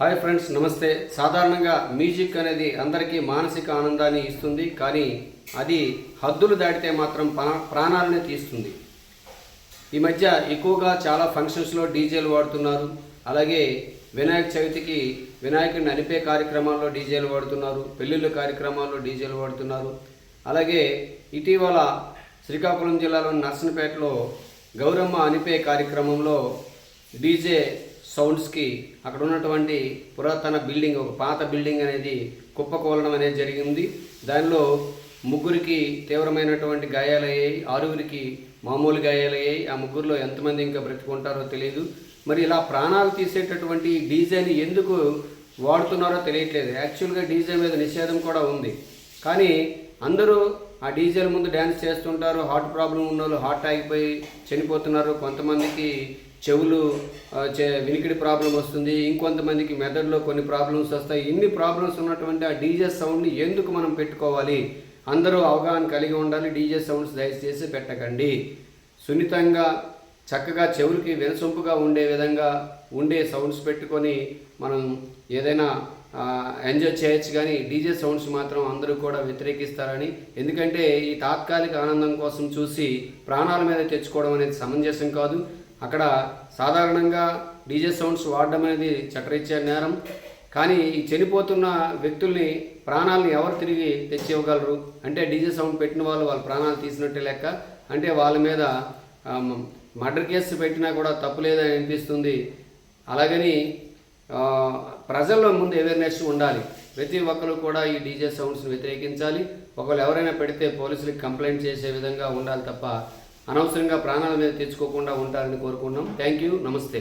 Hi friends నమస్తే. సాధారణంగా music అనేది అందరికీ మానసిక ఆనందాన్ని ఇస్తుంది కానీ అది హద్దులు దాటితే మాత్రం ప్రాణాలనే తీస్తుంది. ఈ మధ్య ఎక్కువగా చాలా ఫంక్షన్స్లో డీజేలు వాడుతున్నారు. అలాగే వినాయక చవితికి వినాయకుడిని అనిపే కార్యక్రమాల్లో డీజేలు వాడుతున్నారు. పెళ్ళిళ్ళ కార్యక్రమాల్లో డీజేలు వాడుతున్నారు. అలాగే ఇటీవల శ్రీకాకుళం జిల్లాలోని నర్సనపేటలో గౌరమ్మ అనిపే కార్యక్రమంలో డీజే సౌండ్స్కి అక్కడ ఉన్నటువంటి పురాతన బిల్డింగ్ ఒక పాత బిల్డింగ్ అనేది కుప్పకూలడం అనేది జరిగింది. దానిలో ముగ్గురికి తీవ్రమైనటువంటి గాయాలయ్యాయి ఆరుగురికి మామూలు గాయాలయ్యాయి ఆ ముగ్గురులో ఎంతమంది ఇంకా బ్రతుకుంటారో తెలియదు మరి ఇలా ప్రాణాలు తీసేటటువంటి డీజేని ఎందుకు వాడుతున్నారో తెలియట్లేదు. యాక్చువల్గా డీజే మీద నిషేధం కూడా ఉంది. కానీ అందరూ ఆ డీజేల ముందు డ్యాన్స్ చేస్తుంటారు. హార్ట్ ప్రాబ్లం ఉన్న వాళ్ళు హార్ట్ ఆగిపోయి చనిపోతున్నారు. కొంతమందికి చెవులు చే- వినికిడి ప్రాబ్లం వస్తుంది. ఇంకొంతమందికి మెదడులో కొన్ని ప్రాబ్లమ్స్ వస్తాయి. ఇన్ని ప్రాబ్లమ్స్ ఉన్నటువంటి ఆ డీజే సౌండ్ని ఎందుకు మనం పెట్టుకోవాలి? అందరూ అవగాహన కలిగి ఉండాలి. డీజే సౌండ్స్ దయచేసి పెట్టకండి. సున్నితంగా చక్కగా చెవులకి వినసొంపుగా ఉండే విధంగా ఉండే సౌండ్స్ పెట్టుకొని మనం ఏదైనా ఎంజాయ్ చేయొచ్చు కానీ డీజే సౌండ్స్ మాత్రం అందరూ కూడా వ్యతిరేకిస్తారని. ఎందుకంటే ఈ తాత్కాలిక ఆనందం కోసం చూసి ప్రాణాల మీద తెచ్చుకోవడం అనేది సమంజసం కాదు. అక్కడ సాధారణంగా డీజే సౌండ్స్ వాడడం అనేది చట్టరీత్యా నేరం. కానీ ఈ చనిపోతున్న వ్యక్తుల్ని ప్రాణాలను ఎవరు తిరిగి తెచ్చి ఇవ్వగలరు అంటే డీజే సౌండ్ పెట్టిన వాళ్ళు వాళ్ళ ప్రాణాలు తీసినట్టే లెక్క. అంటే వాళ్ళ మీద మర్డర్ కేసు పెట్టినా కూడా తప్పు లేదని అనిపిస్తుంది. అలాగని ప్రజల్లో ముందు అవేర్నెస్ ఉండాలి. ప్రతి ఒక్కరు కూడా ఈ డీజే సౌండ్స్ని వ్యతిరేకించాలి. ఒకవేళ ఎవరైనా పెడితే పోలీసులకు కంప్లైంట్ చేసే విధంగా ఉండాలి తప్ప అనవసరంగా ప్రాణాల మీద తెచ్చుకోకుండా ఉంటారని కోరుకున్నాం థ్యాంక్ యూ నమస్తే.